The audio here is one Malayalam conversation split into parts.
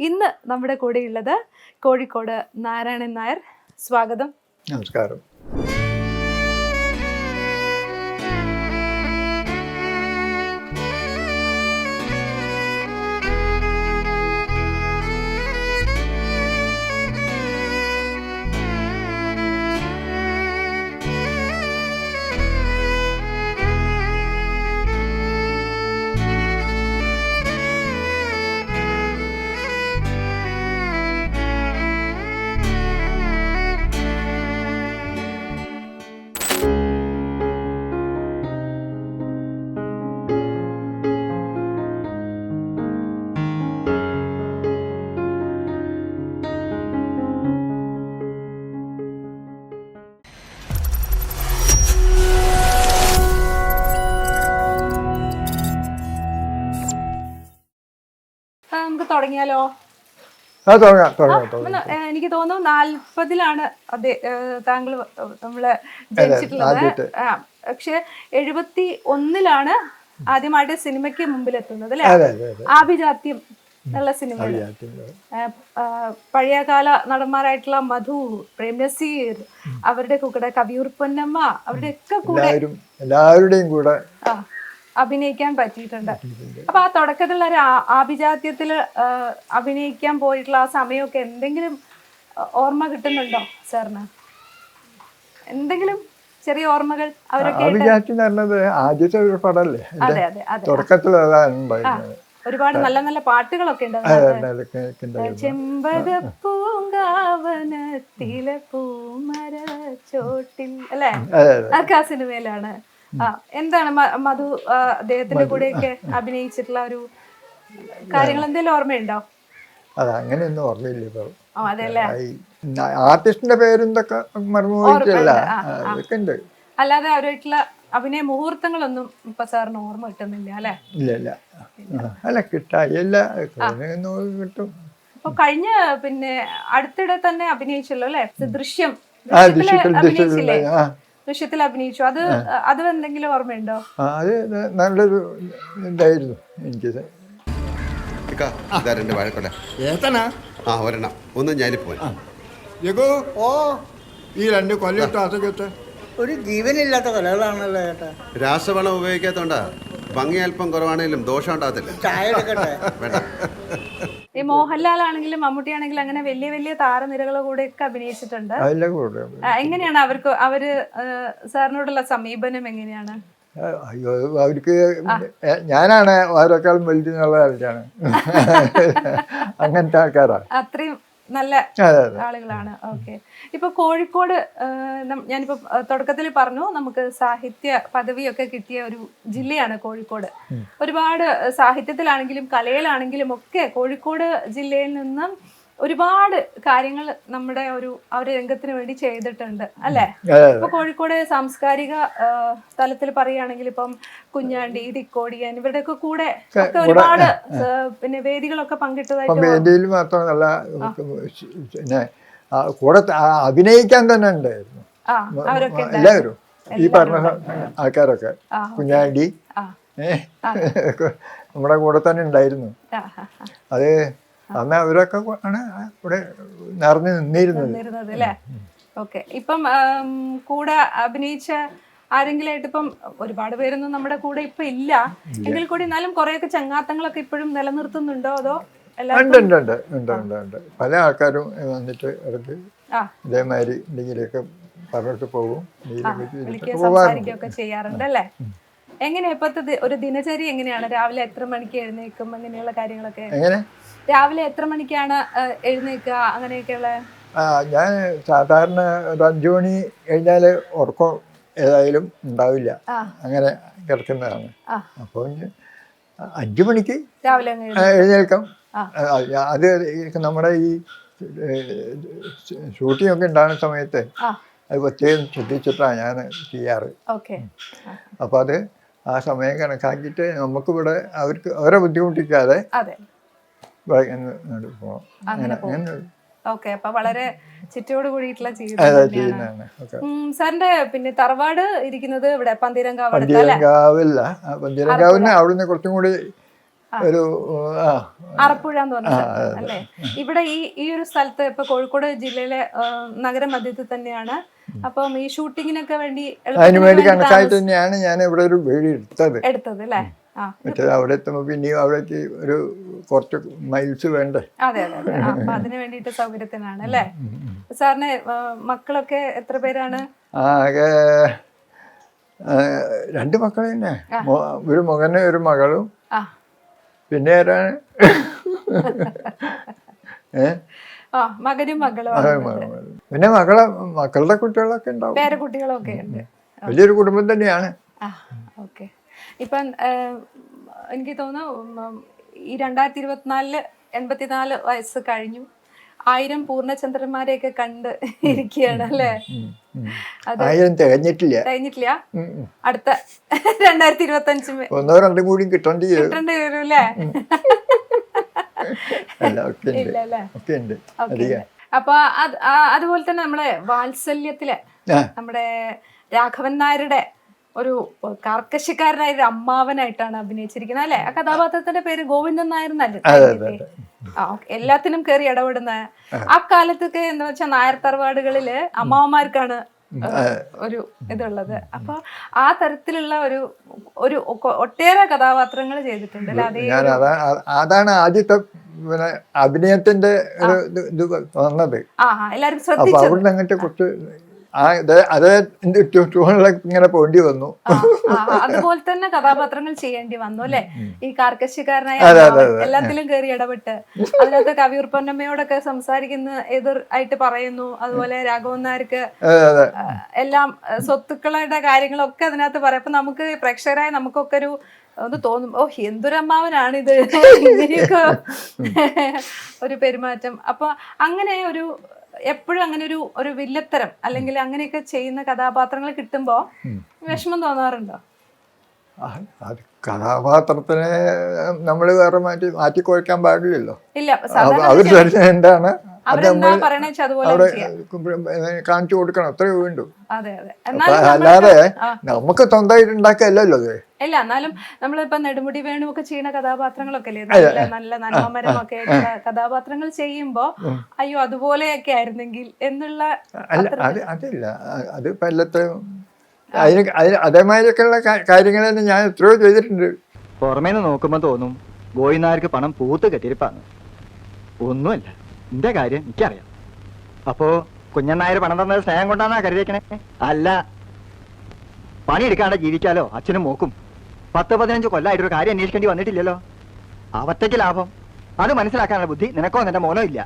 ഇന്ന് നമ്മുടെ കൂടെയുള്ളത് കോഴിക്കോട് നാരായണൻ നായർ. സ്വാഗതം. നമസ്കാരം. തുടങ്ങിയാലോ? എനിക്ക് തോന്നുന്നു നാൽപ്പതിലാണ് അതെ താങ്കൾ നമ്മൾ ജനിച്ചിട്ടുള്ളത്. പക്ഷെ എഴുപത്തി ഒന്നിലാണ് ആദ്യമായിട്ട് സിനിമയ്ക്ക് മുമ്പിൽ എത്തുന്നത് അല്ലെ ആഭിജാത്യം എന്നുള്ള സിനിമ പഴയകാല നടന്മാരായിട്ടുള്ള മധു പ്രേംനസീർ അവരുടെ കൂടെ കവിയൂർ പൊന്നമ്മ അവരുടെ ഒക്കെ കൂടെ എല്ലാവരുടെയും കൂടെ അഭിനയിക്കാൻ പറ്റിയിട്ടുണ്ട്. അപ്പൊ ആ തുടക്കത്തിലുള്ള ഒരു ആഭിജാത്യത്തിൽ അഭിനയിക്കാൻ പോയിട്ടുള്ള ആ സമയമൊക്കെ എന്തെങ്കിലും ഓർമ്മ കിട്ടുന്നുണ്ടോ സാറിന്? എന്തെങ്കിലും ചെറിയ ഓർമ്മകൾ അവരൊക്കെ അഭിജാത്തി പറഞ്ഞത് ആദ്യത്തെ ഒരു പടമല്ലേ? തുടക്കത്തിൽ അതാണ് ഉണ്ടായിരുന്നത്. ഒരുപാട് നല്ല നല്ല പാട്ടുകളൊക്കെ ഉണ്ട് അതെ, അതെ, അതൊക്കെ പൂങ്കാവനത്തിലെ പൂമര ചോട്ടിൽ അല്ലേ? അതൊക്കെ ആ സിനിമയിലാണ്. എന്താണ് മധു അദ്ദേഹത്തിന്റെ കൂടെയൊക്കെ അഭിനയിച്ചിട്ടുള്ള ഒരു കാര്യങ്ങൾ എന്തെങ്കിലും ഓർമ്മയുണ്ടോ? അത് അങ്ങനെയൊന്നും ഓർമ്മയില്ല ഇപ്പൊ. ആർട്ടിസ്റ്റിന്റെ പേരെന്തൊക്കെ മറന്നുപോയിട്ടില്ല ആ, അതൊക്കെ ഉണ്ട്. അല്ലാതെ അവരായിട്ടുള്ള അഭിനയ മുഹൂർത്തങ്ങളൊന്നും ഇപ്പൊ സാറിന് ഓർമ്മ കിട്ടുന്നില്ല അല്ലെ? ഇല്ല ഇല്ല. അല്ല കിട്ടായില്ല കിട്ടും അപ്പൊ കഴിഞ്ഞ പിന്നെ അടുത്തിടെ തന്നെ അഭിനയിച്ചല്ലോ അല്ലെ? ദൃശ്യം. അഭിനയിച്ചില്ലേ? ദൃശ്യത്തിൽ അഭിനയിച്ചു. അത് അത് എന്തെങ്കിലും ഓർമ്മയുണ്ടോ? ആ, അത് നല്ലൊരു ഇതായിരുന്നു എനിക്ക്. ഇക്ക, ഇതാ രണ്ട് വാഴക്കൊല ഏത്തനാ ആ ഒരെണ്ണം. ഒന്ന് ഞാനിപ്പോയി ഓ ഈ രണ്ട് ഒരു ജീവനില്ലാത്ത കൊലകളാണല്ലോ ചേട്ടാ രാസവളം ഉപയോഗിക്കാത്തോണ്ടാ. ഭംഗി അല്പം കുറവാണെങ്കിലും ദോഷം ഉണ്ടാകത്തില്ല. ചായ എടുക്കട്ടെ? വേണ്ട. ഈ മോഹൻലാൽ ആണെങ്കിലും മമ്മൂട്ടി ആണെങ്കിലും അങ്ങനെ വലിയ വലിയ താരനിരകളെ കൂടെ ഒക്കെ അഭിനയിച്ചിട്ടുണ്ട് എങ്ങനെയാണ് അവർക്ക് അവർ സാറിനോടുള്ള സമീപനം എങ്ങനെയാണ്? അയ്യോ അവർക്ക് ഞാനാണ് ഓരോക്കാളും വലുതെന്നുള്ള ആൾക്കാണ് അങ്ങനത്തെ ആൾക്കാരാണ് അത്രയും നല്ല ആളുകളാണ്. ഓക്കെ. ഇപ്പൊ കോഴിക്കോട് ഞാനിപ്പോ തുടക്കത്തിൽ പറഞ്ഞു നമുക്ക് സാഹിത്യ പദവിയൊക്കെ കിട്ടിയ ഒരു ജില്ലയാണ് കോഴിക്കോട്. ഒരുപാട് സാഹിത്യത്തിലാണെങ്കിലും കലയിലാണെങ്കിലും ഒക്കെ കോഴിക്കോട് ജില്ലയിൽ നിന്നും ഒരുപാട് കാര്യങ്ങൾ നമ്മുടെ ഒരു ആ ഒരു രംഗത്തിന് വേണ്ടി ചെയ്തിട്ടുണ്ട് അല്ലെ? ഇപ്പൊ കോഴിക്കോട് സാംസ്കാരിക തലത്തിൽ പറയുകയാണെങ്കിൽ ഇപ്പം കുഞ്ഞാണ്ടി തിക്കോടിയൻ ഇവരുടെയൊക്കെ കൂടെ ഒക്കെ ഒരുപാട് പിന്നെ വേദികളൊക്കെ പങ്കിട്ടതായിട്ട് വേദിയിൽ മാത്രമല്ല പിന്നെ കൂടെ അഭിനയിക്കാൻ തന്നെ ഉണ്ടായിരുന്നു. എല്ലാവരും. ഈ പറഞ്ഞ ആൾക്കാരൊക്കെ. കുഞ്ഞാണ്ടി നമ്മുടെ കൂടെ തന്നെ ഉണ്ടായിരുന്നു. അത് അന്ന് അവരൊക്കെ ആണ് ഇവിടെ നിറഞ്ഞു നിന്നിരുന്നത്. അല്ലേ? ഓക്കെ. ഇപ്പം കൂടെ അഭിനയിച്ച ആരെങ്കിലും ആയിട്ട് ഇപ്പം ഒരുപാട് പേരൊന്നും നമ്മുടെ കൂടെ ഇപ്പൊ ഇല്ല. എങ്കിൽ കൂടി എന്നാലും കുറെയൊക്കെ ചങ്ങാത്തങ്ങളൊക്കെ ഇപ്പോഴും നിലനിർത്തുന്നുണ്ടോ അതോ ഉണ്ട് ഉണ്ട് ഉണ്ട് ഉണ്ട് ഉണ്ട് ഉണ്ട്. പല ആൾക്കാരും വന്നിട്ട് അവർക്ക് ഇതേമാതിരി എന്തെങ്കിലുമൊക്കെ പറഞ്ഞിട്ട് പോകും. സംസാരിക്കുകയൊക്കെ ചെയ്യാറുണ്ട് അല്ലേ? എങ്ങനെയാ ഇപ്പത്തെ ഒരു ദിനചര്യ എങ്ങനെയാണ്? രാവിലെ എത്ര മണിക്ക് എഴുന്നേക്കും അങ്ങനെയുള്ള കാര്യങ്ങളൊക്കെ എങ്ങനെ? രാവിലെ എത്ര മണിക്കാണ് എഴുന്നേൽക്കുക? അങ്ങനെയൊക്കെയുള്ള ഞാൻ സാധാരണ ഒരു അഞ്ചു മണി കഴിഞ്ഞാൽ ഉറക്കം ഏതായാലും ഉണ്ടാവില്ല. അങ്ങനെ കിടക്കുന്നതാണ്. അപ്പോൾ അഞ്ചു മണിക്ക് രാവിലെ എഴുന്നേൽക്കും. അത് നമ്മുടെ ഈ ഷൂട്ടിംഗ് ഒക്കെ ഉണ്ടാകുന്ന സമയത്ത് അത് പ്രത്യേകം ശ്രദ്ധിച്ചിട്ടാണ് ഞാൻ ചെയ്യാറ്. അപ്പോൾ അത് ആ സമയം കണക്കാക്കിയിട്ട് നമുക്കിവിടെ അവർക്ക് അവരെ ബുദ്ധിമുട്ടിക്കാതെ ഓക്കെ അപ്പൊ വളരെ ചുറ്റോട് കൂടിയിട്ടുള്ള ജീവിതം സാറിന്റെ പിന്നെ തറവാട് ഇരിക്കുന്നത് ഇവിടെ പന്തീരങ്കാവ് പന്തീരങ്കാവില്ല. പന്തീരങ്കാവിന് അവിടുന്ന് കുറച്ചും കൂടി ഒരു അറപ്പുഴ എന്ന് പറഞ്ഞ സ്ഥലത്ത് അല്ലേ? ഇവിടെ ഈ ഈ ഒരു സ്ഥലത്ത് ഇപ്പൊ കോഴിക്കോട് ജില്ലയിലെ നഗരമധ്യത്തിൽ തന്നെയാണ് അപ്പം ഈ ഷൂട്ടിങ്ങിനൊക്കെ വേണ്ടി അതിന് വേണ്ടി കണക്കായിട്ട് തന്നെയാണ് ഞാൻ ഇവിടെ ഒരു വീട് എടുത്തത്. എടുത്തത് അല്ലേ? മറ്റേത് അവിടെ എത്തുമ്പോൾ പിന്നെയും അവിടേക്ക് ഒരു കുറച്ച് മൈൽസ് വേണ്ടേ? അതെ അതെ അപ്പൊ അതിന് വേണ്ടിയിട്ട് സൗകര്യത്തിനാണ് അല്ലേ? സാറിന് മക്കളൊക്കെ എത്ര പേരാണ്? ആകെ രണ്ട് മക്കൾ തന്നെ. ഒരു മകനും ഒരു മകളും. പിന്നെ ആരാണ്? ഏ? ആ മകനും മകളും പിന്നെ മകളെ മക്കളുടെ കുട്ടികളൊക്കെ ഉണ്ടാവും. പേരക്കുട്ടികളൊക്കെ ഉണ്ട്. വലിയൊരു കുടുംബം തന്നെയാണ്. ഓക്കെ. ഇപ്പം എനിക്ക് തോന്നുന്നു ഈ രണ്ടായിരത്തി ഇരുപത്തിനാലിൽ എൺപത്തിനാല് വയസ്സ് കഴിഞ്ഞു. ആയിരം പൂർണചന്ദ്രന്മാരെയൊക്കെ കണ്ട് ഇരിക്കുകയാണ് അല്ലേ? ആയിരം തികഞ്ഞിട്ടില്ല. ഉം. അടുത്ത രണ്ടായിരത്തി ഇരുപത്തി അഞ്ച് ഒന്നോ രണ്ടും കൂടി കിട്ടേണ്ടി കിട്ടേണ്ടി വരും അല്ല? ഒക്കെ ഉണ്ട് അപ്പൊ അതുപോലെ തന്നെ നമ്മളെ വാത്സല്യത്തിൽ നമ്മുടെ രാഘവൻ നായരുടെ ഒരു കർക്കശക്കാരനായ ഒരു അമ്മാവനായിട്ടാണ് അഭിനയിച്ചിരിക്കുന്നത് അല്ലെ? ആ കഥാപാത്രത്തിന്റെ പേര് ഗോവിന്ദൻ നായർ എന്നല്ലേ? എല്ലാത്തിനും കയറി ഇടപെടുന്ന ആ കാലത്തൊക്കെ എന്താ വെച്ചാൽ നായർ തറവാടുകളിൽ അമ്മാവന്മാർക്കാണ് ഒരു ഇതുള്ളത്. അപ്പൊ ആ തരത്തിലുള്ള ഒരു ഒരു ഒട്ടേറെ കഥാപാത്രങ്ങൾ ചെയ്തിട്ടുണ്ട് ഞാൻ അതാണ് ആദ്യത്തെ പിന്നെ അഭിനയത്തിന്റെ ഒരു ഇത് വന്നത്. അപ്പൊ അവിടെ അങ്ങോട്ട് കുറച്ച് ആ അതേ ഇങ്ങനെ പോണ്ടി വന്നു. അതുപോലെ തന്നെ കഥാപാത്രങ്ങൾ ചെയ്യേണ്ടി വന്നു അല്ലെ? ഈ കാർക്കശ്യക്കാരനായ. എല്ലാത്തിലും കയറി ഇടപെട്ട്. അതിനകത്ത് കവിയൂർ പൊന്നമ്മയോടൊക്കെ സംസാരിക്കുന്ന എതിർ ആയിട്ട് പറയുന്നു അതുപോലെ രാഘവൻ നായർക്ക് എല്ലാം സ്വത്തുക്കളുടെ കാര്യങ്ങളൊക്കെ അതിനകത്ത് പറയാം. അപ്പൊ നമുക്ക് പ്രേക്ഷകരായ നമുക്കൊക്കെ ഒരു ഒന്ന് തോന്നും ഓ എന്തൊരമ്മാവനാണിത്? ഇങ്ങനെയൊക്കെ ഒരു പെരുമാറ്റം. അപ്പൊ അങ്ങനെ ഒരു എപ്പോഴും അങ്ങനെ ഒരു ഒരു വില്ലത്തരം അല്ലെങ്കിൽ അങ്ങനെയൊക്കെ ചെയ്യുന്ന കഥാപാത്രങ്ങൾ കിട്ടുമ്പോ വിഷമം തോന്നാറുണ്ടോ? കഥാപാത്രത്തിനെ നമ്മൾ വേറെ മാറ്റി മാറ്റി കുഴക്കാൻ പാടില്ലല്ലോ. അവർ എന്താണ്? അവിടെ കാണിച്ചു കൊടുക്കണം അത്രയേ വേണ്ടു അല്ലാതെ. നമുക്ക് സ്വന്തമായിട്ട് ഉണ്ടാക്കല്ലോ അത് ഇല്ല എന്നാലും നമ്മളിപ്പോ നെടുമുടി വേണുമൊക്കെ ചെയ്യുന്ന കഥാപാത്രങ്ങളൊക്കെ അല്ലേ നല്ല നല്ല നന്മമരമൊക്കെ കഥാപാത്രങ്ങൾ ചെയ്യുമ്പോ അയ്യോ അതുപോലെയൊക്കെ ആയിരുന്നെങ്കിൽ എന്നുള്ള അല്ല അത് അതില്ല. അത് ഇപ്പം എല്ലാത്തിനും അതിന് അതിന് അതേമാതിരിയൊക്കെയുള്ള കാര്യങ്ങൾ തന്നെ ഞാൻ എത്രയോ ചെയ്തിട്ടുണ്ട്. പുറമേന്ന് നോക്കുമ്പോ തോന്നും ഗോയിനാർക്ക് പണം പൂത്ത് കെട്ടിരിപ്പാണ് ഒന്നുമല്ല. എന്റെ കാര്യം എനിക്കറിയാം. അപ്പോ കുഞ്ഞനായർ പണം തന്നത് സ്നേഹം കൊണ്ടാന്നാ കരുതിയേക്കണേ? അല്ല. പണിയെടുക്കാണ്ട് ജീവിക്കാലോ? അച്ഛനും മോക്കും. പത്ത് പതിനഞ്ച് കൊല്ലമായിട്ട് ഒരു കാര്യം അന്വേഷിക്കേണ്ടി വന്നിട്ടില്ലല്ലോ. അവറ്റയ്ക്ക് ലാഭം. അത് മനസ്സിലാക്കാനുള്ള ബുദ്ധി നിനക്കോ നിന്റെ മോനോ ഇല്ല.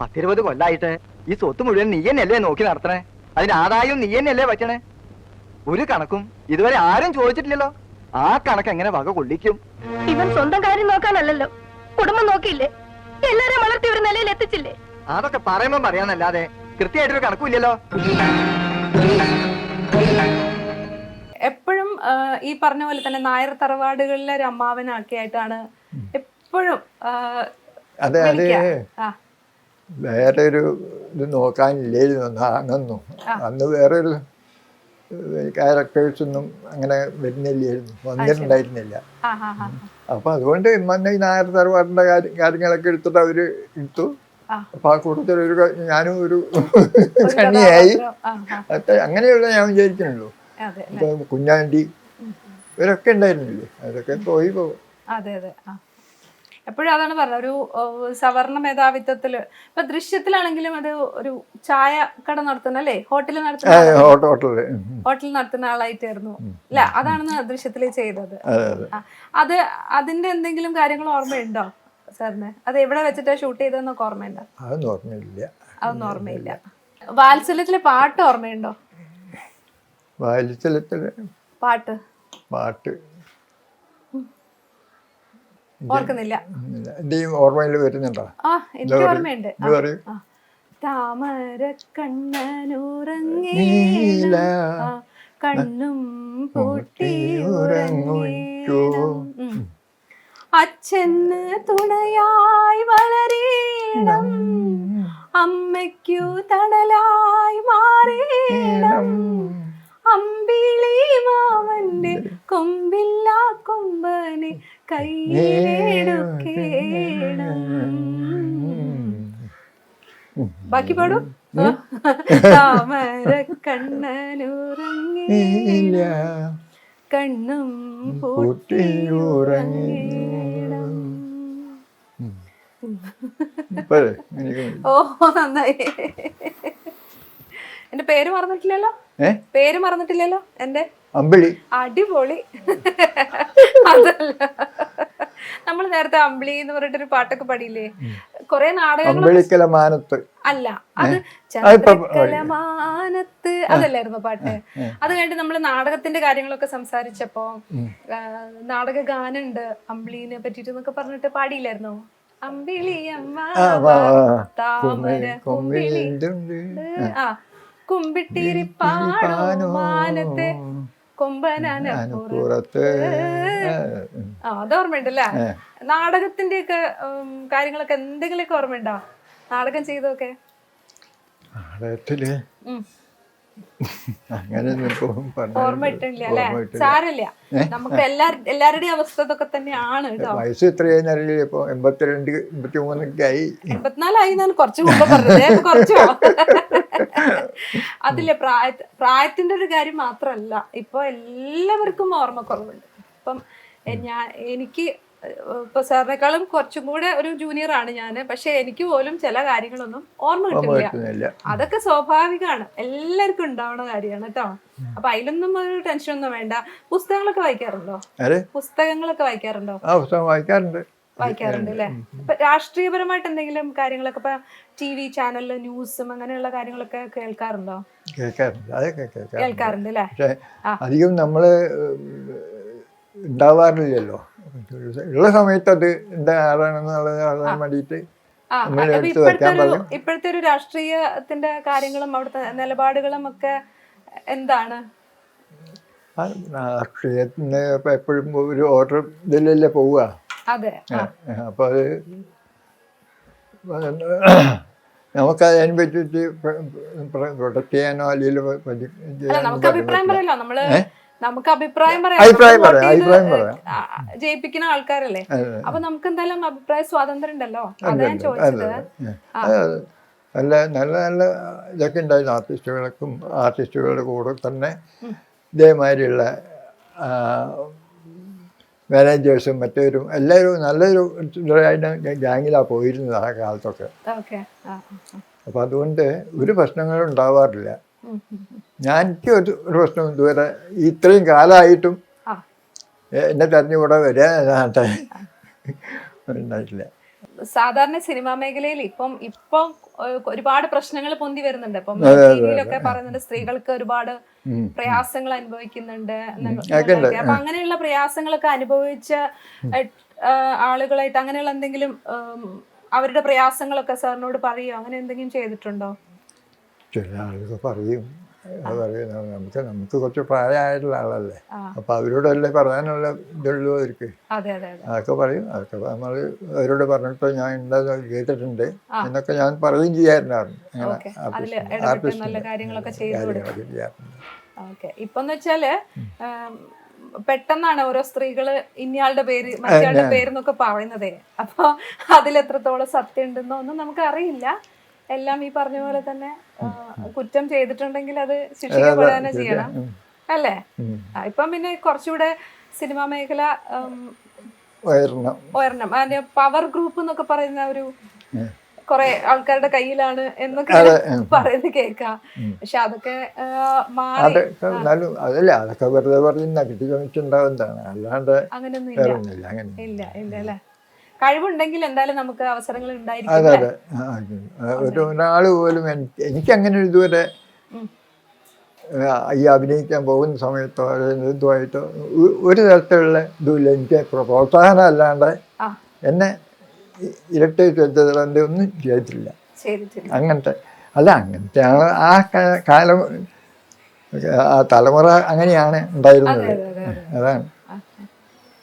പത്തിരുപത് കൊല്ലായിട്ട് ഈ സ്വത്ത് മുഴുവൻ നീ തന്നെയല്ലേ നോക്കി നടത്തണേ? അതിന്റെ ആദായം നീ തന്നെയല്ലേ പറ്റണേ ഒരു കണക്കും ഇതുവരെ ആരും ചോദിച്ചിട്ടില്ലല്ലോ. ആ കണക്ക് എങ്ങനെ വക കൊള്ളിക്കും? ഇവൻ സ്വന്തം കാര്യം നോക്കാനല്ലല്ലോ. കുടുംബം നോക്കിയില്ലേ? എല്ലാരും വളർത്തി ഒരു നിലയിൽ എത്തിച്ചില്ലേ? അതൊക്കെ പറയുമ്പോ പറയാന്നല്ലാതെ കൃത്യമായിട്ടൊരു കണക്കുമില്ലല്ലോ. എപ്പോഴും ഈ പറഞ്ഞ പോലെ തന്നെ നായർ തറവാടുകളിലെ ഒരു അമ്മാവനൊക്കെ ആയിട്ടാണ് എപ്പോഴും അതെ അതെ വേറെ ഒരു ഇത് നോക്കാനില്ലായിരുന്നു അന്ന് അന്നൊന്നും അന്ന് വേറെ ഒരു ക്യാരക്ടേഴ്സ് ഒന്നും അങ്ങനെ വരുന്നില്ലായിരുന്നു വന്നിട്ടുണ്ടായിരുന്നില്ല. അപ്പൊ അതുകൊണ്ട് മന്ന ഈ നായർ തറവാടിന്റെ കാര്യം കാര്യങ്ങളൊക്കെ എടുത്തിട്ട് അവർ എടുത്തു. അപ്പൊ ആ കൂട്ടത്തിൽ ഒരു ഞാനും ഒരു കണ്ണിയായി. അങ്ങനെയുള്ള ഞാൻ വിചാരിക്കുന്നുള്ളൂ. കുഞ്ഞാണ്ടി ഇവരൊക്കെ ഉണ്ടായിരുന്നില്ലേ? അതൊക്കെ പോയി പോകും അതെ അതെ. എപ്പോഴും അതാണ് പറഞ്ഞത്. ഒരു സവർണ മേധാവിത്വത്തിൽ ഇപ്പൊ ദൃശ്യത്തിലാണെങ്കിലും അത് ഒരു ചായ കട നടത്തുന്ന അല്ലേ? ഹോട്ടലിൽ നടത്തുന്ന. ഹോട്ടലിൽ നടത്തുന്ന ആളായിട്ടായിരുന്നു. അല്ല? അതാണ് ദൃശ്യത്തിൽ ചെയ്തത്. അതെ അതെ. അത് അതിന്റെ എന്തെങ്കിലും കാര്യങ്ങൾ ഓർമ്മയുണ്ടോ സാറിന്? അത് എവിടെ വെച്ചിട്ടാ ഷൂട്ട് ചെയ്തതെന്നൊക്കെ ഓർമ്മയുണ്ടോ? അതൊന്നും ഓർമ്മയില്ല. വാത്സല്യത്തിലെ പാട്ട് ഓർമ്മയുണ്ടോ? പാട്ട്. പാട്ട്. ഓർക്കുന്നില്ല. ഇല്ല. എന്റെയും ഓർമ്മയിൽ വരുന്നുണ്ടോ? ആ എനിക്ക് പറയൂ. ഓർമ്മയുണ്ട്. പറയൂ. താമര കണ്ണനുറങ്ങിയില്ല കണ്ണും പൂട്ടി ഉറങ്ങിക്കോ. അച്ഛന് തുണയായി വളരീണം. അമ്മയ്ക്കു തണലായി മാറീണം. അമ്പിളി മാവന്റെ കൊമ്പില്ല കൊമ്പനെ കയ്യിലെടുക്കേണം. ബാക്കി പാടും. താമര കണ്ണനുറങ്ങില്ല കണ്ണും എനിക്ക് ഓ നന്നായി. എന്റെ പേര് മറന്നിട്ടില്ലല്ലോ? പേര് മറന്നിട്ടില്ലല്ലോ എന്റെ? അമ്പിളി. അടിപൊളി. അതല്ല. നമ്മൾ നേരത്തെ അമ്പിളി എന്ന് പറഞ്ഞിട്ടൊരു പാട്ടൊക്കെ പാടിയില്ലേ? കൊറേ നാടകങ്ങൾ മാനത്ത്. അല്ല അത് അതിപ്പോ ചന്ദ്രകലമാനത്ത് അതല്ലായിരുന്നു പാട്ട്? അത് കഴിഞ്ഞിട്ട് നമ്മൾ നാടകത്തിന്റെ കാര്യങ്ങളൊക്കെ സംസാരിച്ചപ്പോ നാടക ഗാനുണ്ട് അമ്പിളിനെ പറ്റിട്ട് എന്നൊക്കെ പറഞ്ഞിട്ട് പാടിയില്ലായിരുന്നോ? അമ്പിളി അമ്മ. താമര കുമ്പിളി ആ. കുമ്പിട്ടിരിപ്പാണോ മാനത്തെ കൊമ്പനാന പുറത്ത് ആ അത് ഓർമ്മയുണ്ടല്ലേ നാടകത്തിന്റെ ഒക്കെ കാര്യങ്ങളൊക്കെ എന്തെങ്കിലുമൊക്കെ ഓർമ്മയുണ്ടോ? നാടകം ചെയ്തൊക്കെ നാടകത്തിൽ. അങ്ങനെ സാരല്ല നമുക്ക് എല്ലാ എല്ലാവരുടെയും അവസ്ഥ ഇതൊക്കെ തന്നെയാണ് വയസ്സ് എത്രയായി അറിയില്ല ഇപ്പൊ എൺപത്തിരണ്ട് ആയി. എൺപത്തിനാലായി എന്നാണ് കുറച്ച് മുമ്പ് പറഞ്ഞത്. ഏ, കുറച്ചോ അതില്ലേ പ്രായ പ്രായത്തിന്റെ ഒരു കാര്യം മാത്രമല്ല. ഇപ്പൊ എല്ലാവർക്കും ഓർമ്മക്കുറവുണ്ട്. ഇപ്പം ഞാൻ എനിക്ക് ഇപ്പൊ സാറിനേക്കാളും കുറച്ചും കൂടെ ഒരു ജൂനിയർ ആണ് ഞാൻ പക്ഷെ എനിക്ക് പോലും ചില കാര്യങ്ങളൊന്നും ഓർമ്മ കിട്ടുന്നില്ല. അതൊക്കെ സ്വാഭാവികമാണ്. എല്ലാവർക്കും ഉണ്ടാവുന്ന കാര്യമാണ് കേട്ടോ. അപ്പൊ അതിലൊന്നും ഒരു ടെൻഷൻ ഒന്നും വേണ്ട. പുസ്തകങ്ങളൊക്കെ വായിക്കാറുണ്ടോ? പുസ്തകങ്ങളൊക്കെ വായിക്കാറുണ്ടോ? വായിക്കാറുണ്ട്. വായിക്കാറുണ്ട് അല്ലേ? ഇപ്പൊ രാഷ്ട്രീയപരമായിട്ട് എന്തെങ്കിലും കാര്യങ്ങളൊക്കെ ഇപ്പൊ ടി വി ചാനലിൽ ന്യൂസും അങ്ങനെയുള്ള കാര്യങ്ങളൊക്കെ കേൾക്കാറുണ്ടോ? കേൾക്കാറുണ്ട്. അതൊക്കെ കേൾക്കാറുണ്ട്. അല്ലേ. അധികം നമ്മൾ ഉണ്ടാവാറില്ലല്ലോ. ഉള്ള സമയത്ത് അത് എന്താ ആരാണെന്നുള്ളത് അറിയാൻ വേണ്ടിയിട്ട് അപ്പൊ ഇപ്പോഴത്തെ ഒരു രാഷ്ട്രീയത്തിന്റെ കാര്യങ്ങളും അവിടുത്തെ നിലപാടുകളും ഒക്കെ എന്താണ്? രാഷ്ട്രീയത്തിന് എപ്പോഴും ഒരു ഓർഡർ ഇതിലല്ലേ പോവുക. അപ്പോൾ അത് നമുക്ക് അതിനെ പറ്റി പ്രൊട്ടക്ട് ചെയ്യാനോ അല്ലെങ്കിൽ അല്ല അഭിപ്രായം നമ്മൾ? നമുക്ക് അഭിപ്രായം പറയാം, ജയിപ്പിക്കുന്ന ആൾക്കാരല്ലേ. അപ്പൊ നമുക്ക് എന്തായാലും അഭിപ്രായ സ്വാതന്ത്ര്യം ഉണ്ടല്ലോ? അതാ ഞാൻ ചോദിച്ചത്. നല്ല നല്ല നല്ല ഇതൊക്കെ ഉണ്ടായിരുന്നു. ആർട്ടിസ്റ്റുകൾക്കും ആർട്ടിസ്റ്റുകളുടെ കൂടെ തന്നെ ഇതേമാതിരിയുള്ള മാനേജേഴ്സും മറ്റവരും എല്ലാവരും നല്ലൊരു ഗ്യാങ്ങിലാണ് പോയിരുന്നത് ആ കാലത്തൊക്കെ. അപ്പം അതുകൊണ്ട് ഒരു പ്രശ്നങ്ങളും ഉണ്ടാവാറില്ല. ഞാൻ എനിക്ക് ഒരു പ്രശ്നം ഇതുവരെ ഇത്രയും കാലമായിട്ടും എന്നെ തെരഞ്ഞുകൂടെ വരിക എന്നാട്ടെ ഉണ്ടായിട്ടില്ല. സാധാരണ സിനിമാ മേഖലയിൽ ഇപ്പം ഇപ്പം ഒരുപാട് പ്രശ്നങ്ങൾ പൊന്തി വരുന്നുണ്ട്. ഇപ്പം പറയുന്നുണ്ട് സ്ത്രീകൾക്ക് ഒരുപാട്. പ്രയാസങ്ങൾ അനുഭവിക്കുന്നുണ്ട്. അപ്പൊ അങ്ങനെയുള്ള പ്രയാസങ്ങളൊക്കെ അനുഭവിച്ച ആളുകളായിട്ട് അങ്ങനെയുള്ള എന്തെങ്കിലും അവരുടെ പ്രയാസങ്ങളൊക്കെ സാറിനോട് പറയോ? അങ്ങനെ എന്തെങ്കിലും ചെയ്തിട്ടുണ്ടോ? ചില ആളുകൾ പറയും. അത് പറയും നമുക്ക് നമുക്ക് കുറച്ച് പ്രായമായിട്ടുള്ള ആളല്ലേ. അപ്പൊ അവരോടല്ലേ പറയാനുള്ള ഇതുള്ളൂ അവർക്ക്. അതെ അതെ അതെ. അതൊക്കെ പറയും അതൊക്കെ നമ്മൾ അവരോട് പറഞ്ഞിട്ട് ഞാൻ ഉണ്ടെന്ന് കേട്ടിട്ടുണ്ട് എന്നൊക്കെ ഞാൻ പറയുകയും ചെയ്യാറുണ്ടായിരുന്നു. അങ്ങനെ ആർട്ടിസ്റ്റ്- കാര്യങ്ങളൊക്കെ ചെയ്യാറുണ്ട്. ഓക്കെ. വെച്ചാൽ പെട്ടെന്നാണ് ഓരോ സ്ത്രീകൾ ഇന്നയാളുടെ പേര് മറ്റയാളുടെ പേര് എന്നൊക്കെ പറയുന്നതേ. അപ്പൊ അതിൽ എത്രത്തോളം സത്യം ഉണ്ടെന്നോ ഒന്നും നമുക്ക് അറിയില്ല. എല്ലാം ഈ പറഞ്ഞ പോലെ തന്നെ കുറ്റം ചെയ്തിട്ടുണ്ടെങ്കിൽ അത് ശിക്ഷിക്കപ്പെടുക തന്നെ ചെയ്യണം. അല്ലേ? ഇപ്പം പിന്നെ കുറച്ചുകൂടെ സിനിമാ മേഖല ഉയരണം അതിന്റെ പവർ ഗ്രൂപ്പ് എന്നൊക്കെ പറയുന്ന ഒരു. കുറെ ആൾക്കാരുടെ കയ്യിലാണ് എന്നൊക്കെ പറയുന്നത് കേൾക്കാം. പക്ഷെ അതൊക്കെ എന്നാലും അതല്ല അതൊക്കെ വെറുതെ ചോദിച്ചുണ്ടാവുന്നതാണ് അല്ലാണ്ട് അങ്ങനെയൊന്നും ഇല്ല. അങ്ങനെ ഇല്ല. ഇല്ല അല്ലേ? കഴിവുണ്ടെങ്കിൽ എന്തായാലും നമുക്ക് അവസരങ്ങൾ അതെ അതെ. ഒരു ഒരാൾ പോലും എനിക്ക് അങ്ങനെ ഇതുവരെ ഉം. ആ, ഈ അഭിനയിക്കാൻ പോകുന്ന സമയത്തോ അല്ലെങ്കിൽ ഇതുമായിട്ടോ ഒരു തരത്തിലുള്ള ഇതുമില്ല. എനിക്ക് പ്രോത്സാഹനം അല്ലാണ്ട് എന്നെ ഇരട്ടി ചെറുതേ ഒന്നും ചെയ്തിട്ടില്ല. അങ്ങനത്തെ അല്ല അങ്ങനത്തെ ആ കാലം ആ തലമുറ അങ്ങനെയാണ് ഉണ്ടായിരുന്നത്. അതെ, അതെ, അതെ. അതാണ്.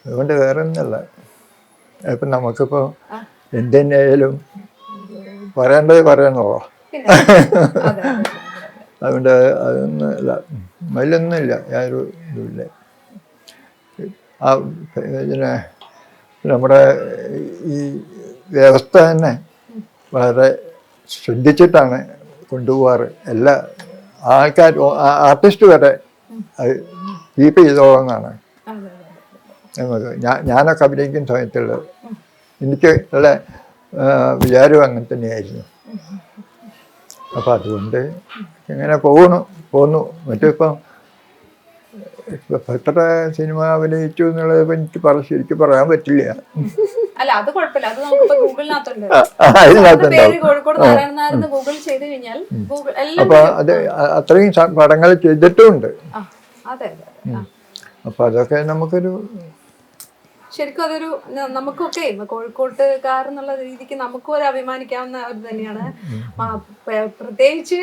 അതുകൊണ്ട് വേറെ ഒന്നുമല്ല ഇപ്പം നമുക്കിപ്പോൾ ആ. ആയാലും പറയേണ്ടത് അതെ. അതുകൊണ്ട് അതൊന്നും ഇല്ല. അതിലൊന്നുമില്ല യാതൊരു ഇതുമില്ല. ആ പിന്നെ നമ്മുടെ ഈ വ്യവസ്ഥ തന്നെ വളരെ ശ്രദ്ധിച്ചിട്ടാണ് കൊണ്ടുപോകാറ് എല്ലാ ആൾക്കാർ ആർട്ടിസ്റ്റ് വരെ അത് കീപ്പ് ചെയ്തോളന്നാണ്. ഞാൻ ഞാനൊക്കെ അഭിനയിക്കുന്ന സമയത്തുള്ളത്. എനിക്ക് ഉള്ള വിചാരവും അങ്ങനെ തന്നെയായിരുന്നു. അപ്പം അതുകൊണ്ട് ഇങ്ങനെ പോകണു പോന്നു. മറ്റിപ്പം ഇപ്പം എത്ര സിനിമ അഭിനയിച്ചു എന്നുള്ളത് എനിക്ക് പറ ശരിക്കും പറയാൻ പറ്റില്ല. അല്ല അത് കുഴപ്പമില്ല. അത് ഗൂഗിളിനകത്തുണ്ട്. ഗൂഗിൾ ചെയ്ത് കഴിഞ്ഞാൽ അപ്പം അത് അത്രയും പടങ്ങൾ ചെയ്തിട്ടുമുണ്ട്. അപ്പം അതൊക്കെ നമുക്കൊരു ശരിക്കും അതൊരു നമുക്കൊക്കെ കോഴിക്കോട്ടുകാർ എന്നുള്ള രീതിക്ക് നമുക്കും ഒരു അഭിമാനിക്കാവുന്ന ഒരു തന്നെയാണ്. പ്രത്യേകിച്ച്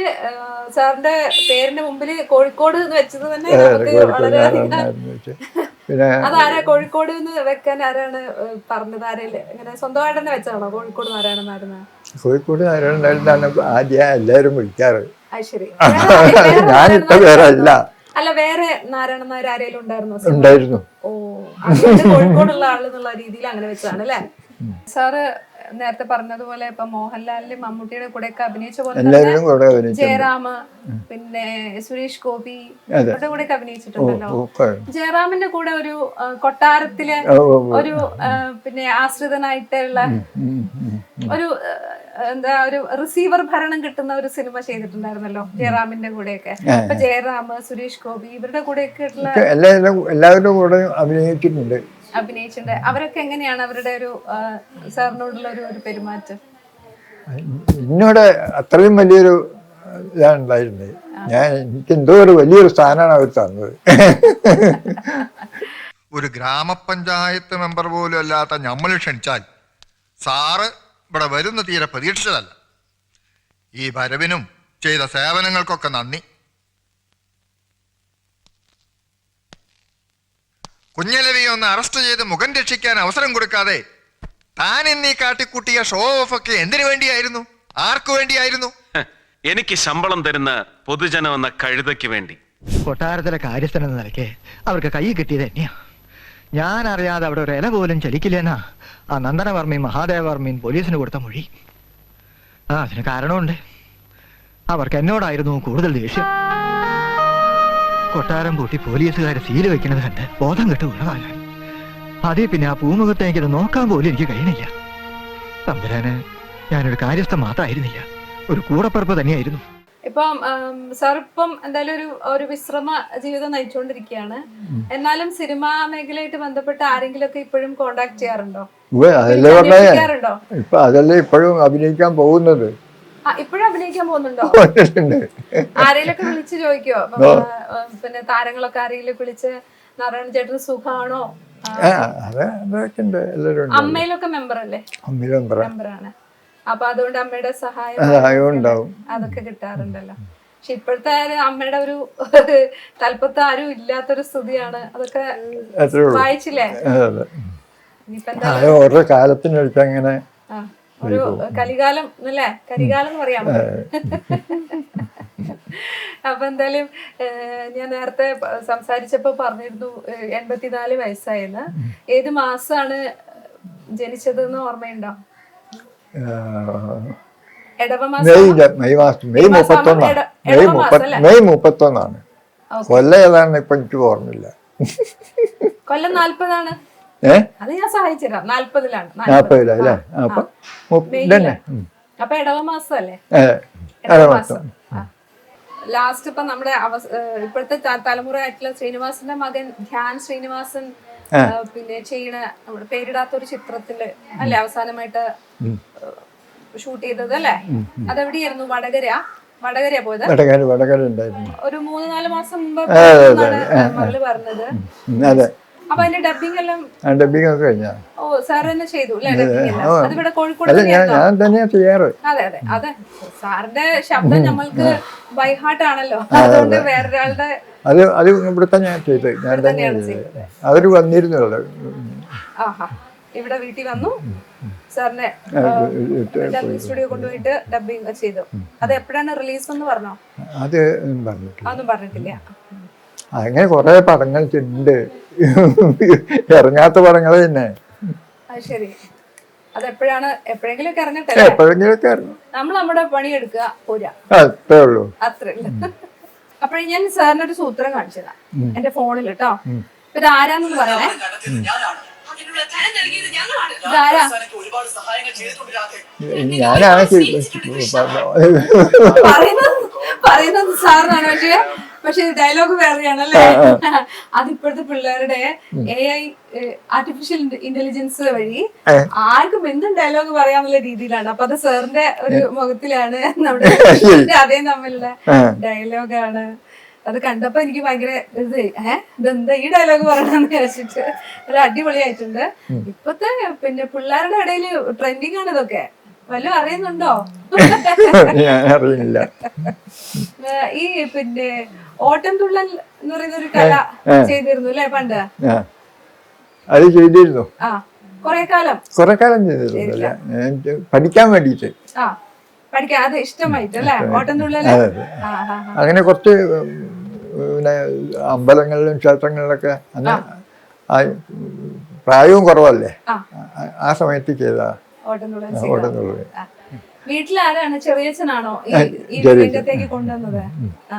സാറിന്റെ പേരിന്റെ മുമ്പിൽ കോഴിക്കോട് എന്ന് വെച്ചത് തന്നെ നമുക്ക് വളരെയധികം നാരായണനായിരുന്നു. പിന്നെ അതാരാ കോഴിക്കോട് എന്ന് വെക്കാൻ ആരാണ് പറഞ്ഞത്? ആരേൽ ഇങ്ങനെ സ്വന്തമായിട്ട് തന്നെ വെച്ചതാണോ? കോഴിക്കോട് നാരായണ നാരുന്ന കോഴിക്കോട് നാരായണനായിരുന്നാണ് ആദ്യം എല്ലാവരും വിളിക്കാറ്. ഞാനിട്ട പേരല്ല. അല്ല വേറെ നാരായണന്മാർ ആരെങ്കിലും ഉണ്ടായിരുന്നു? ഉണ്ടായിരുന്നു. ഓ. കോഴിക്കോടുള്ള ആളെന്നുള്ള രീതിയിൽ അങ്ങനെ വെച്ചതാണ് അല്ലേ സാറ് നേരത്തെ പറഞ്ഞതുപോലെ ഇപ്പൊ മോഹൻലാലിന്റെ മമ്മൂട്ടിയുടെ കൂടെ ഒക്കെ അഭിനയിച്ച പോലെ ജയറാം പിന്നെ സുരേഷ് ഗോപി. അവരുടെ കൂടെ ഒക്കെ അഭിനയിച്ചിട്ടുണ്ടല്ലോ ജയറാമിന്റെ കൂടെ ഒരു കൊട്ടാരത്തിലെ. ഒരു പിന്നെ ആശ്രിതനായിട്ടുള്ള. ഒരു എന്താ ഒരു റിസീവർ ഭരണം കിട്ടുന്ന ഒരു സിനിമ ചെയ്തിട്ടുണ്ടായിരുന്നല്ലോ ജയറാമിന്റെ കൂടെയൊക്കെ. അപ്പൊ ജയറാം സുരേഷ് ഗോപി ഇവരുടെ കൂടെയൊക്കെ എല്ലാവരുടെ കൂടെ അഭിനയിച്ചിട്ടുണ്ട് അഭിനയിച്ചിട്ടുണ്ട്. അവരൊക്കെ എങ്ങനെയാണ് അവരുടെ ഒരു സാറിനോടുള്ള ഒരു ഒരു പെരുമാറ്റം? എന്നോട് അത്രയും വലിയൊരു ഇതാണുണ്ടായിരുന്നത് ഞാൻ എനിക്ക് എന്തോ ഒരു വലിയൊരു സ്ഥാനമാണ് അവർ തന്നത്. ഒരു ഗ്രാമപഞ്ചായത്ത് മെമ്പർ പോലും അല്ലാത്ത നമ്മൾ ക്ഷണിച്ചാൽ സാറ് ഇവിടെ വരുന്ന തീരെ പ്രതീക്ഷിച്ചതല്ല. ഈ വരവിനും ചെയ്ത സേവനങ്ങൾക്കൊക്കെ നന്ദി. കുഞ്ഞലവിയെ ഒന്ന് അറസ്റ്റ് ചെയ്ത് മുഖം രക്ഷിക്കാൻ അവസരം കൊടുക്കാതെ താൻ എന്നീ കാട്ടിക്കൂട്ടിയ ഷോ ഓഫ് ഒക്കെ എന്തിനു വേണ്ടിയായിരുന്നു? ആർക്കു വേണ്ടിയായിരുന്നു? എനിക്ക് ശമ്പളം തരുന്ന പൊതുജനം എന്ന കഴുതയ്ക്ക് വേണ്ടി. കൊട്ടാരത്തിലെ കാര്യസ്ഥൻ എന്ന നിലയ്ക്ക് അവർക്ക് കൈ കിട്ടിയത് തന്നെയാ. ഞാൻ അറിയാതെ അവിടെ ഒരു ഇല പോലും ചലിക്കില്ലെന്നാ ആ നന്ദനവർമ്മയും മഹാദേവവർമ്മയും പോലീസിന് കൊടുത്ത മൊഴി. ആ അതിന് കാരണമുണ്ട്. അവർക്ക് എന്നോടായിരുന്നു കൂടുതൽ ദേഷ്യം. കൊട്ടാരം പൂട്ടി പോലീസുകാരെ സീൽ വെക്കുന്നത് കണ്ട് ബോധം കെട്ട് ഉണവാകാൻ അതേ പിന്നെ ആ പൂമുഖത്തേക്ക് ഇത് നോക്കാൻ പോലും എനിക്ക് കഴിയണില്ല. തമ്പുരാന് ഞാനൊരു കാര്യസ്ഥ മാത്രമായിരുന്നില്ല ഒരു കൂടപ്പറപ്പ് തന്നെയായിരുന്നു. ഇപ്പം സാർ ഇപ്പം എന്തായാലും ഒരു ഒരു വിശ്രമ ജീവിതം നയിച്ചുകൊണ്ടിരിക്കുകയാണ് എന്നാലും സിനിമാ മേഖലയായിട്ട് ബന്ധപ്പെട്ട് ആരെങ്കിലും ഒക്കെ ഇപ്പോഴും കോണ്ടാക്ട് ചെയ്യാറുണ്ടോ? അതല്ലേ പറഞ്ഞേ? ഇപ്പൊ അതല്ലേ ഇപ്പോഴും അഭിനയിക്കാൻ പോകുന്നത്. ഇപ്പോഴും അഭിനയിക്കാൻ പോകുന്നുണ്ടോ? വിളിച്ച് ചോദിക്കോ പിന്നെ താരങ്ങളൊക്കെ ആരെങ്കിലും വിളിച്ച് നാരായണ ചേട്ടന് സുഖാണോ? ആ, ആ, അത് അതൊക്കെ ഉണ്ട്. എല്ലാവരും ഉണ്ട്. അമ്മയിലൊക്കെ മെമ്പർ അല്ലേ അമ്മിലും മെമ്പറാണ്. അപ്പൊ അതുകൊണ്ട് അമ്മയുടെ സഹായം ഉണ്ടാവും. അതൊക്കെ കിട്ടാറുണ്ടല്ലോ. പക്ഷെ ഇപ്പോഴത്തെ അമ്മയുടെ ഒരു തലപ്പത്ത് ആരും ഇല്ലാത്തൊരു സ്ഥിതിയാണ്. അതൊക്കെ വായിച്ചില്ലേ? ഓരോ കാലത്തിനടുത്ത് അങ്ങനെ ഒരു കലികാലം അല്ലേ? കരികാലം എന്ന് പറയാം അപ്പൊ എന്തായാലും ഞാൻ നേരത്തെ സംസാരിച്ചപ്പോ പറഞ്ഞിരുന്നു എൺപത്തിനാല് വയസ്സായെന്ന്. ഏത് മാസാണ് ഓർമ്മയുണ്ടോ? മെയ് മാസം മെയ് മുപ്പത്തൊന്നാണ്. മെയ് മുപ്പത്തി? മെയ് മുപ്പത്തൊന്നാണ്. കൊല്ലം ഇപ്പൊ എനിക്ക് ഓർമ്മയില്ല. കൊല്ലം നാല്പതാണ്. ഏ? അത് ഞാൻ സഹായിച്ചുതരാം നാല്പതിലാണ്. നാൽപ്പതിലല്ലേ അപ്പൊ മുപ്പ- ഇതന്നെ. ഉം. അപ്പൊ ഇടവ മാസം. അല്ലേ ലാസ്റ്റ് ഇപ്പൊ നമ്മുടെ ഇപ്പോഴത്തെ തലമുറ ആയിട്ടുള്ള ശ്രീനിവാസന്റെ മകൻ ധ്യാൻ ശ്രീനിവാസൻ പിന്നെ ചെയ്യണ നമ്മുടെ പേരിടാത്ത ഒരു ചിത്രത്തിൽ അല്ലെ അവസാനമായിട്ട് ഷൂട്ട് ചെയ്തത് അല്ലെ? അതെവിടെയായിരുന്നു? വടകര വടകര പോയത്? വടകര വടകര ഒരു മൂന്ന് നാല് മാസം മുമ്പ് മകൾ പറഞ്ഞത്. അപ്പൊ അതിന്റെ എല്ലാം ഒക്കെ കഴിഞ്ഞാ? ഓ സാർ തന്നെ ചെയ്തു. അതിവിടെ കോഴിക്കോട് ഞാൻ തന്നെയാ ചെയ്യാറ്. അതെ അതെ. അതെ സാറിന്റെ ശബ്ദം നമ്മൾക്ക് ബൈഹാർട്ട് ആണല്ലോ. അതുകൊണ്ട് വേറൊരാളുടെ അത് അത് ഇവിടെ ഞാൻ ചെയ്ത്. ഞാൻ തന്നെയാണ് ചെയ്തത്. അവർ വന്നിരുന്നല്ലോ. ആഹാ. ഇവിടെ വീട്ടിൽ വന്നു. സാറിനെ സ്റ്റുഡിയോ കൊണ്ടുപോയിട്ട് ഡബിങ് ചെയ്തു. അത് എപ്പോഴാണ് റിലീസ് എന്ന് പറഞ്ഞോ? അത് ഒന്നും പറഞ്ഞിട്ടില്ല. അതൊന്നും പറഞ്ഞിട്ടില്ല. അങ്ങനെ കുറെ പടങ്ങൾ ഉണ്ട് ഇറങ്ങാത്ത പടങ്ങൾ തന്നെ ശരി. അത് എപ്പോഴാണ് എപ്പോഴെങ്കിലും ഒക്കെ ഇറങ്ങട്ടെ എപ്പോഴെങ്കിലൊക്കെ അറിഞ്ഞു നമ്മൾ നമ്മുടെ പണിയെടുക്കുക പോരാ. അത്രേ ഉള്ളൂ. അത്രേ ഞാൻ സാറിന് ഒരു സൂത്രം കാണിച്ചതാ എന്റെ ഫോണിൽ കേട്ടോ ഇത് ആരാന്ന് പറയണേ. ഞാനാണ് പറയുന്നത് പറയുന്നത് സാറിനാണ്. പക്ഷേ പക്ഷെ ഡയലോഗ് വേറെയാണല്ലേ? അതിപ്പോഴത്തെ പിള്ളേരുടെ എ ഐ ആർട്ടിഫിഷ്യൽ ഇന്റലിജൻസ് വഴി ആർക്കും എന്തും ഡയലോഗ് പറയാന്നുള്ള രീതിയിലാണ്. അപ്പൊ അത് സാറിന്റെ ഒരു മുഖത്തിലാണ് നമ്മുടെ അതേ തമ്മിലുള്ള ഡയലോഗാണ് അത് കണ്ടപ്പോ എനിക്ക് ഭയങ്കര ഇത് ഏഹ് ഇതെന്താ ഈ ഡയലോഗ് പറയണമെന്ന് വിചാരിച്ചിട്ട് ഒരു അടിപൊളിയായിട്ടുണ്ട്. ഇപ്പത്തെ പിന്നെ പിള്ളേരുടെ ഇടയിൽ ട്രെൻഡിങ് ആണ് ഇതൊക്കെ. വല്ലതും അറിയുന്നുണ്ടോ? അറിയില്ല. ഈ പിന്നെ ഓട്ടം തുള്ളൽ എന്ന് പറയുന്ന ഒരു കല ചെയ്തിരുന്നു അല്ലേ പണ്ട്? അത് ചെയ്തിരുന്നു. കൊറേ കാലം. കുറെ കാലം ചെയ്തിരുന്നു പഠിക്കാൻ വേണ്ടിയിട്ട്. പഠിക്കാൻ അത് ഇഷ്ടമായിട്ട് അല്ലേ? ഓട്ടം തുള്ളൽ. അങ്ങനെ കുറച്ച് പിന്നെ അമ്പലങ്ങളിലും ക്ഷേത്രങ്ങളിലൊക്കെ അന്ന് പ്രായവും കുറവല്ലേ? ആ. സമയത്ത് ചെയ്താ. ഓട്ടം തുള്ളൽ ആ, ചെയ്തതാ. ഓട്ടം തുള്ളൽ. ആ. വീട്ടിലാരാണ് ചെറിയച്ഛനാണോ ഈ ഈ ചെറിയച്ഛൻ. രംഗത്തേക്ക് കൊണ്ടുവന്നത്? ആ.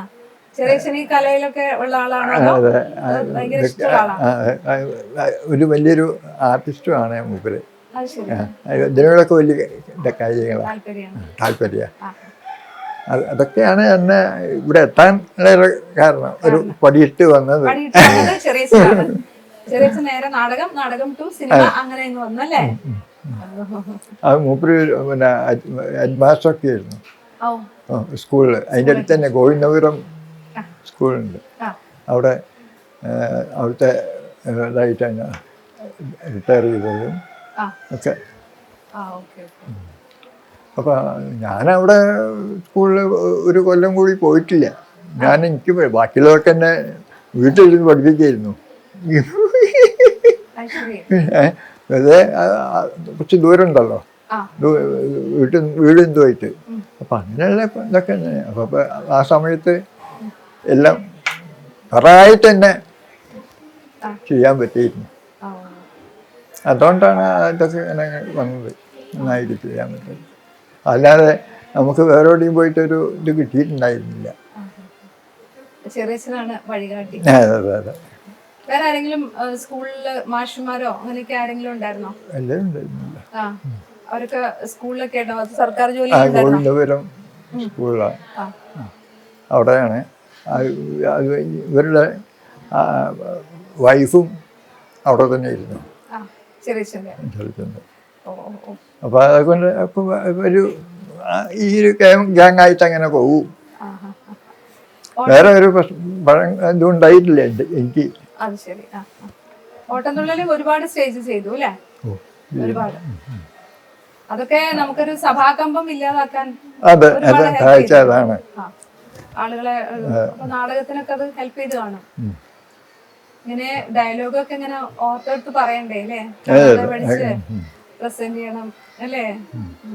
ചെറിയച്ഛൻ ഈ കലയിലൊക്കെ ഉള്ള ആളാണോ അതെ അത് ഭയങ്കര ഇഷ്ടമുള്ള ആളാണോ? ആ, ആ, ഒരു വലിയൊരു ആർട്ടിസ്റ്റും ആണ് മൂപ്പര് ഇതിനോടൊക്കെ വലിയ കാര്യങ്ങളാണ് താല്പര്യ. അതൊക്കെയാണ് എന്നെ ഇവിടെ എത്താൻ കാരണം. ഒരു പടിയിട്ട് വന്നത്. നാടകം നാടകം ടു സിനിമ അങ്ങനെ അങ്ങ് വന്നല്ലേ? അത് മൂപ്പര് പിന്നെ ഹെഡ് മാസ്റ്ററൊക്കെ ആയിരുന്നു. ഓ. സ്കൂളിൽ അതിന്റെ അടുത്ത് തന്നെ ഗോവിന്ദപുരം സ്കൂളുണ്ട്. അവിടെ അവിടുത്തെ ഇതായിട്ടാണ് റിട്ടയർ ചെയ്തതും. ഒക്കെ. ആ ഓക്കെ അപ്പോൾ ഞാനവിടെ സ്കൂളിൽ ഒരു കൊല്ലം കൂടി പോയിട്ടില്ല. ഞാൻ എനിക്ക് ബാക്കിയുള്ളവർക്ക് എന്നെ വീട്ടിലിരുന്ന് പഠിപ്പിക്കായിരുന്നു. വെറുതെ കുറച്ച് ദൂരം ഉണ്ടല്ലോ. വീട്ടിൽ വീട് എന്തുമായിട്ട് അപ്പം അങ്ങനെയുള്ള ഇതൊക്കെ അപ്പോൾ അപ്പം അപ്പം ആ സമയത്ത് എല്ലാം കറായിട്ട് തന്നെ ചെയ്യാൻ പറ്റിയിരുന്നു. അതുകൊണ്ടാണ് ഇതൊക്കെ ഇങ്ങനെ വന്നത്. നന്നായിട്ട് ചെയ്യാൻ പറ്റുന്നത് അല്ലാതെ നമുക്ക് വേറെ എവിടെയും പോയിട്ടൊരു ഇത് കിട്ടിയിട്ടുണ്ടായിരുന്നില്ല. ചെറിയച്ഛനാണ് വഴികാട്ടി അതെ അതെ അതെ. വേറെ ആരെങ്കിലും സ്കൂളിൽ മാഷുമാരോ അങ്ങനെയൊക്കെ ആരെങ്കിലും ഉണ്ടായിരുന്നോ? എല്ലാം ഉണ്ടായിരുന്നില്ല. ആ അവരൊക്കെ സ്കൂളിലൊക്കെ സർക്കാർ ജോലി ഗോവിന്ദപുരം സ്കൂളിലാണ് അവിടെയാണ്. ഇവരുടെ വൈഫും അവിടെ തന്നെ ഇരുന്നു ചെറിയ അപ്പോൾ അതുകൊണ്ട് അപ്പോൾ ഒരു ഈ ഒരു ഗ്യാങ് ആയിട്ട് അങ്ങനെ പോകും. വേറെ ഒരു പ്രശ്നം ഇതും ഉണ്ടായിട്ടില്ല എനിക്ക്. അത് ശരി. ഓട്ടംതുള്ളലിൽ ഒരുപാട് സ്റ്റേജ് ചെയ്തു അല്ലേ? ഒരുപാട്. അതൊക്കെ നമുക്കൊരു സഭാകമ്പം ഇല്ലാതാക്കാൻ അതെ അതെ അതാണ് ആളുകളെ നാടകത്തിനൊക്കെ അത് ഹെൽപ്പ് ചെയ്ത് കാണും. ഇങ്ങനെ ഡയലോഗൊക്കെ ഇങ്ങനെ ഓർത്തെടുത്ത് പറയണ്ടേ അല്ലേ? പ്രസന്റ് ചെയ്യണം. അല്ലേ?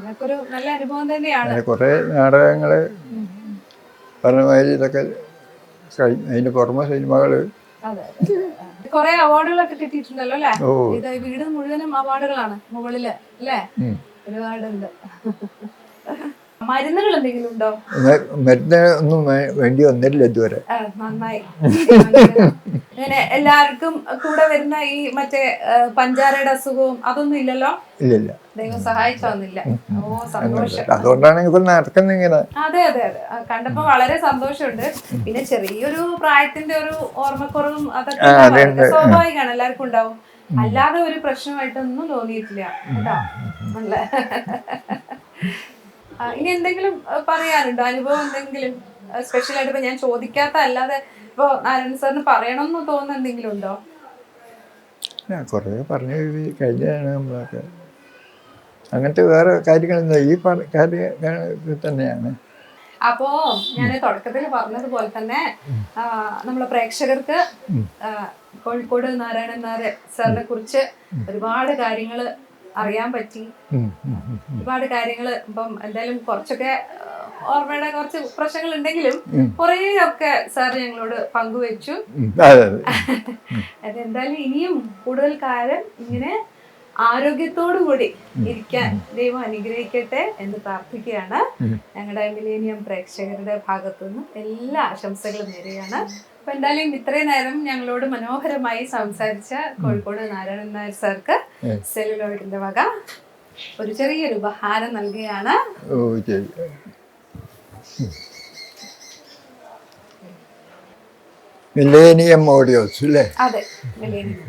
നാടകങ്ങൾ ഒരു നല്ല അനുഭവം തന്നെയാണ്. കുറേ നാടകങ്ങൾ പറഞ്ഞ മാതിരി ഇതൊക്കെ അതിന് പുറമെ സിനിമകൾ. കുറെ അവാർഡുകളൊക്കെ കിട്ടിയിട്ടുണ്ടല്ലോ അല്ലേ. ഇത് വീട് മുഴുവനും അവാർഡുകളാണ് മുകളിൽ അല്ലേ? ഒരുപാടുണ്ട്. മരുന്നുകൾ എന്തെങ്കിലും ഉണ്ടോ? മരുന്ന് ഒന്നും വേണ്ടി വന്നില്ല ഇതുവരെ. നന്നായി. അങ്ങനെ എല്ലാവർക്കും കൂടെ വരുന്ന ഈ മറ്റേ പഞ്ചാരയുടെ അസുഖവും അതൊന്നും ഇല്ലല്ലോ? ഇല്ലില്ല. ദൈവം സഹായിച്ചൊന്നില്ല ഓ സന്തോഷം. അതുകൊണ്ടാണ് നടക്കുന്നത് ഇങ്ങനെ. അതെ അതെ അതെ. കണ്ടപ്പോ വളരെ സന്തോഷമുണ്ട്. പിന്നെ ചെറിയൊരു പ്രായത്തിന്റെ ഒരു ഓർമ്മക്കുറവും അതൊക്കെ. സ്വാഭാവികമാണ്. എല്ലാവർക്കും ഉണ്ടാവും. അല്ലാതെ ഒരു പ്രശ്നമായിട്ടൊന്നും തോന്നിയിട്ടില്ല. കേട്ടോ? നല്ല ഇനി എന്തെങ്കിലും പറയാനുണ്ടോ? അനുഭവം എന്തെങ്കിലും? സ്പെഷ്യൽ ആയിട്ട് ഇപ്പൊ ഞാൻ ചോദിക്കാത്ത അല്ലാതെ ഇപ്പൊ നാരായണ സാറിന് പറയണമെന്ന് തോന്നുന്ന എന്തെങ്കിലും ഉണ്ടോ? ഞാൻ കുറേ പറഞ്ഞു കഴിഞ്ഞാണ് നമ്മളൊക്കെ. അങ്ങനത്തെ വേറെ കാര്യങ്ങളൊന്നും ഈ കാര്യങ്ങൾ തന്നെയാണ്. അപ്പോ ഞാൻ തുടക്കത്തിൽ പറഞ്ഞതുപോലെ തന്നെ നമ്മളെ പ്രേക്ഷകർക്ക് കോഴിക്കോട് നാരായണൻ നായർ സാറിനെ കുറിച്ച് ഒരുപാട് കാര്യങ്ങൾ അറിയാൻ പറ്റി. ഒരുപാട് കാര്യങ്ങൾ ഇപ്പം എന്തായാലും കുറച്ചൊക്കെ ഓർമ്മയുടെ കുറച്ച് പ്രശ്നങ്ങൾ ഉണ്ടെങ്കിലും കുറേ ഒക്കെ സാർ ഞങ്ങളോട് പങ്കുവെച്ചു. അതെന്തായാലും ഇനിയും കൂടുതൽ കാലം ഇങ്ങനെ ആരോഗ്യത്തോടു കൂടി ഇരിക്കാൻ ദൈവം അനുഗ്രഹിക്കട്ടെ എന്ന് പ്രാർത്ഥിക്കുകയാണ്. ഞങ്ങളുടെ മിലേനിയം പ്രേക്ഷകരുടെ ഭാഗത്തുനിന്ന് എല്ലാ ആശംസകളും നേരെയാണ് അപ്പൊ എന്തായാലും ഇത്രയും നേരം ഞങ്ങളോട് മനോഹരമായി സംസാരിച്ച കോഴിക്കോട് നാരായണൻ നായർ സാർക്ക് സെല്ലുലോയിഡിന്റെ വക ഒരു ചെറിയൊരു ഉപഹാരം നൽകുകയാണ്. മില്ലേനിയം ഓഡിയോസ് അല്ലേ? അതെ മിലേനിയം